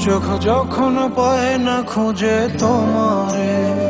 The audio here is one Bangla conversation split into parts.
চোখ যখন পায় না খুঁজে তোমারে।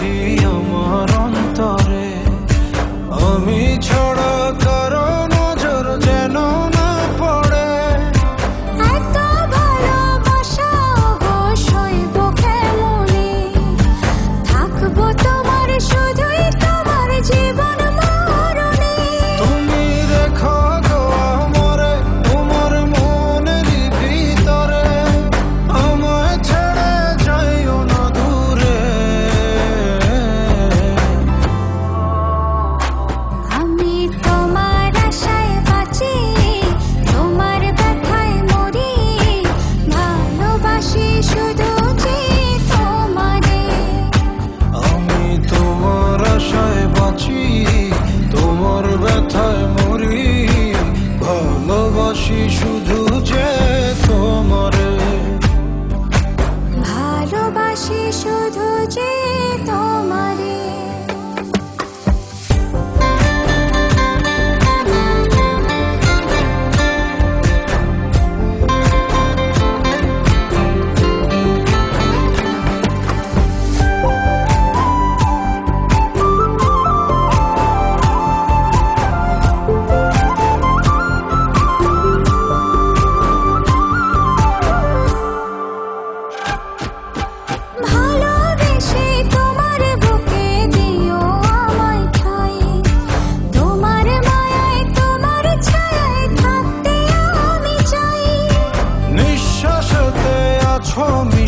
আছি আমার আছি শুধু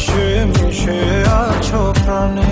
মিশে মিশে আছো প্রাণে